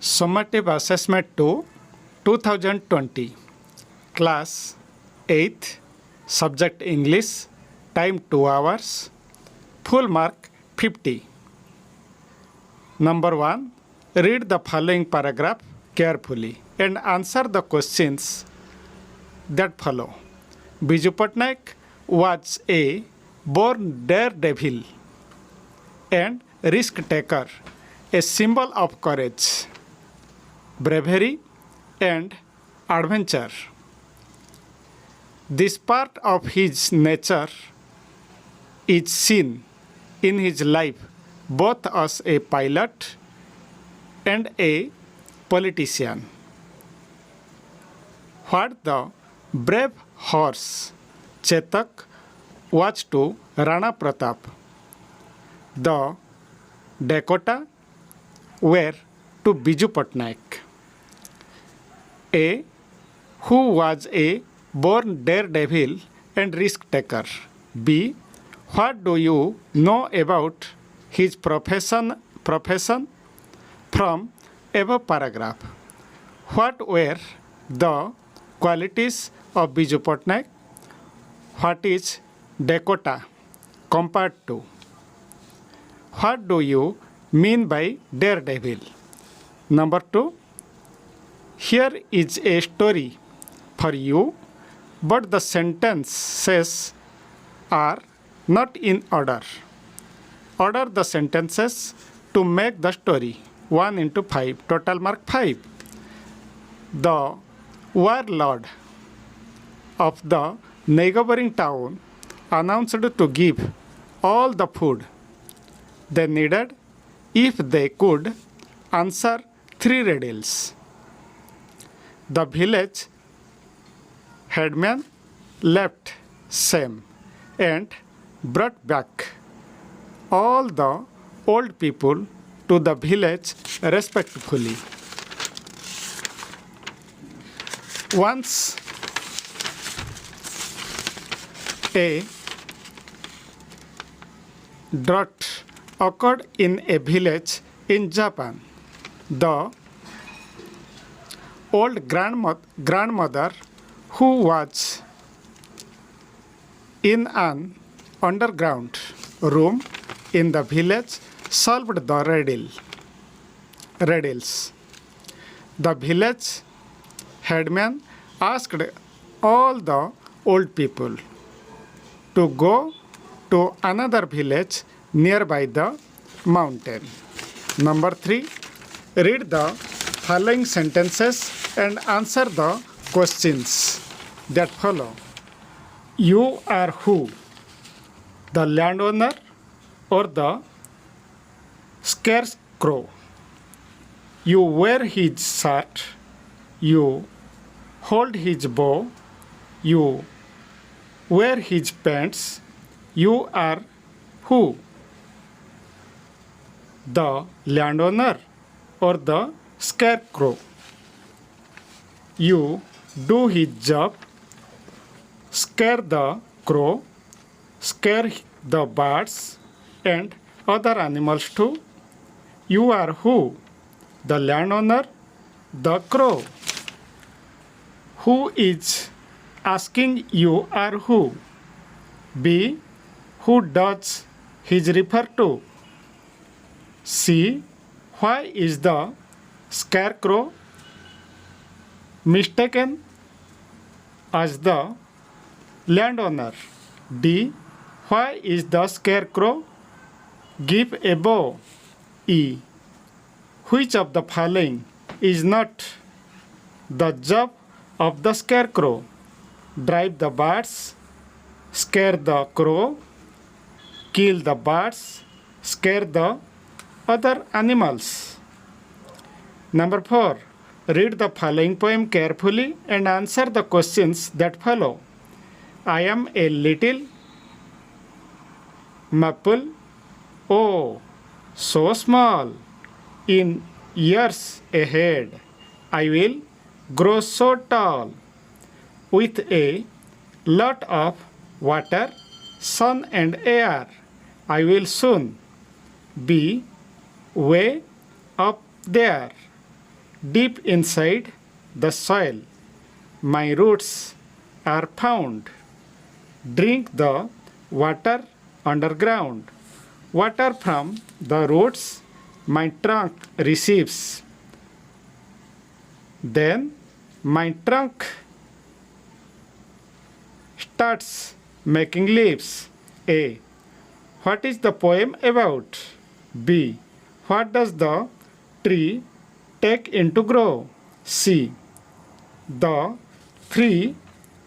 Summative Assessment 2 2020 Class 8th Subject English Time 2 hours Full mark 50 Number 1 Read the following paragraph carefully and answer the questions that follow. Biju Patnaik was a born daredevil and risk taker, a symbol of courage, bravery, and adventure. This part of his nature is seen in his life both as a pilot and a politician. What the brave horse Chetak was to Rana Pratap, the Dakota were to Biju Patnaik. A. Who was a born daredevil and risk taker. B. What do you know about his profession profession from above paragraph? What were the qualities of Biju Patnaik? What is Dakota compared to? What do you mean by daredevil? Number two, here is a story for you, but the sentences are not in order. Order the sentences to make the story 1 into 5, total mark 5. The warlord of the neighboring town announced to give all the food they needed if they could answer three riddles. The village headman left Sam and brought back all the old people to the village respectfully. Once a drought occurred in a village in Japan. The old grandmo- grandmother who was in an underground room in the village solved the riddle riddles the village headman asked all the old people to go to another village nearby the mountain. Number three, read the following sentences and answer the questions that follow. You are who? The landowner or the scarecrow? You wear his shirt. You hold his bow. You wear his pants. You are who? The landowner or the scarecrow. You do his job, scare the crow, scare the birds and other animals too. You are who? The landowner, the crow. Who is asking you are who? B. Who does his refer to? C. Why is the scarecrow mistaken as the landowner? D. Why is the scarecrow give a bow? E. Which of the following is not the job of the scarecrow? Drive the birds, scare the crow, kill the birds, scare the other animals. Number 4. Read the following poem carefully and answer the questions that follow. I am a little maple. Oh, so small. In years ahead, I will grow so tall with a lot of water, sun, and air. I will soon be way up there. Deep inside the soil. My roots are found. Drink the water underground. Water from the roots my trunk receives. Then my trunk starts making leaves. A. What is the poem about? B. What does the tree take into grow? C. The tree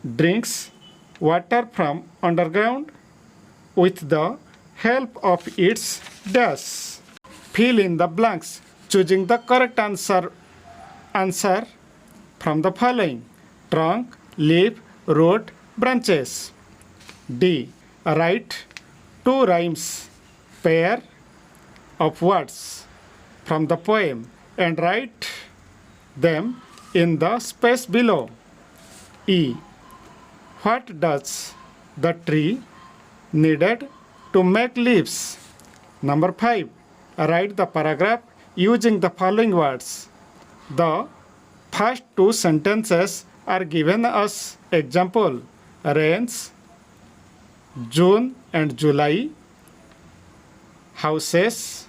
drinks water from underground with the help of its dash. Fill in the blanks, choosing the correct answer answer from the following trunk, leaf, root, branches. D. Write two rhymes pair of words from the poem and write them in the space below. E. What does the tree needed to make leaves? Number 5. Write the paragraph using the following words. The first two sentences are given as example rains, June and July, houses,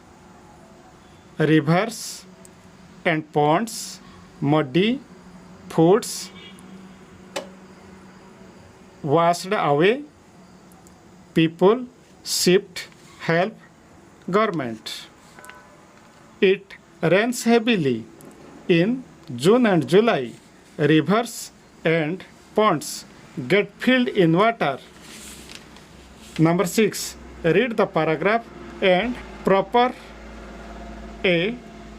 rivers and ponds, muddy, foods, washed away, people, shipped, help, government. It rains heavily in June and July. Rivers and ponds get filled in water. Number 6. Read the paragraph and proper a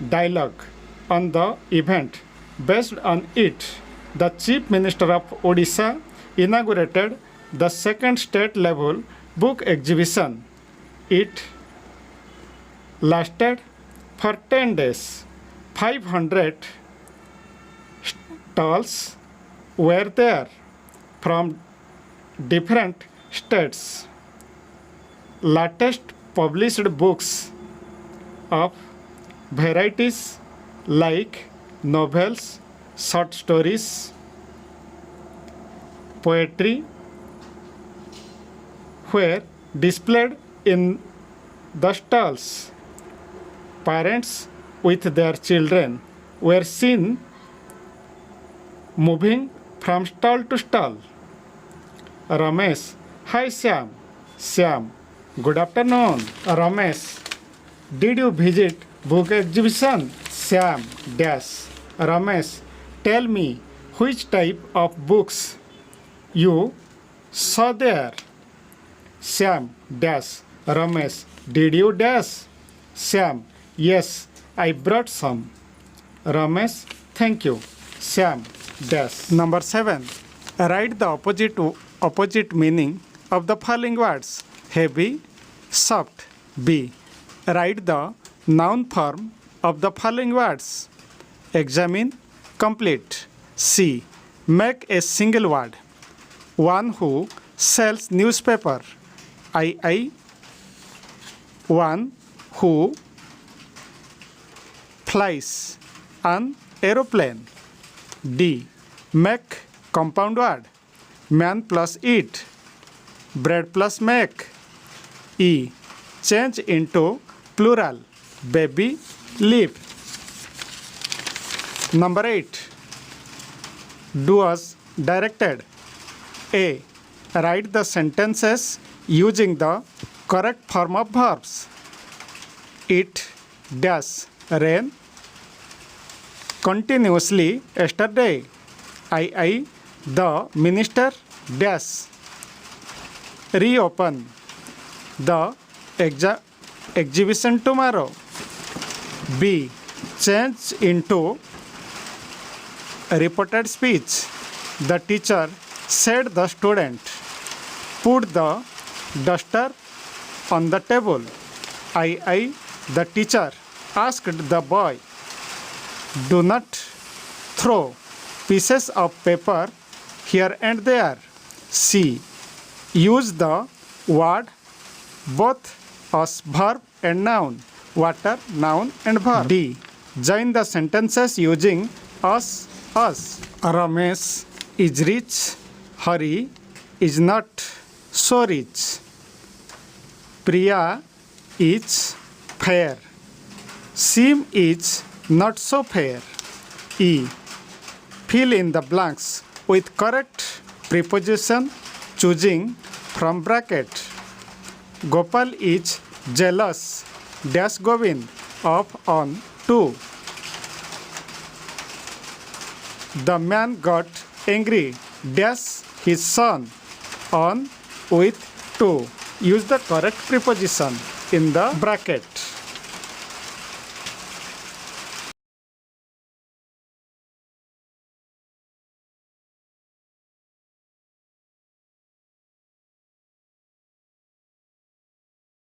dialogue on the event. Based on it, the Chief Minister of Odisha inaugurated the second state level book exhibition. It lasted for 10 days. 500 stalls were there from different states. Latest published books of varieties like novels, short stories, poetry were displayed in the stalls. Parents with their children were seen moving from stall to stall. Ramesh, hi Syam. Syam, good afternoon. Ramesh, did you visit book exhibition? Syam, dash. Ramesh, tell me which type of books you saw there. Sam dash. Ramesh, did you dash? Sam, yes, I brought some. Ramesh, thank you. Sam dash. Number seven. Write the opposite opposite meaning of the following words: heavy, soft. B. Write the noun form of the following words: examine, complete. C. Make a single word. One who sells newspaper. I. I. One who flies an aeroplane. D. Make compound word. Man plus eat. Bread plus make. E. Change into plural. Baby leap. Number 8. Do as directed. A. Write the sentences using the correct form of verbs. It does rain continuously yesterday. I, I, the minister dash reopen the exhibition tomorrow. B. Change into reported speech. The teacher said the student put the duster on the table. I, I, the teacher asked the boy, do not throw pieces of paper here and there. C. Use the word both as verb and noun. Water, noun and verb. D. Join the sentences using us, us. Ramesh is rich. Hari is not so rich. Priya is fair. Sim is not so fair. E. Fill in the blanks with correct preposition choosing from bracket. Gopal is jealous. Dash Govind of on 2. The man got angry. Dash his son on with 2. Use the correct preposition in the bracket.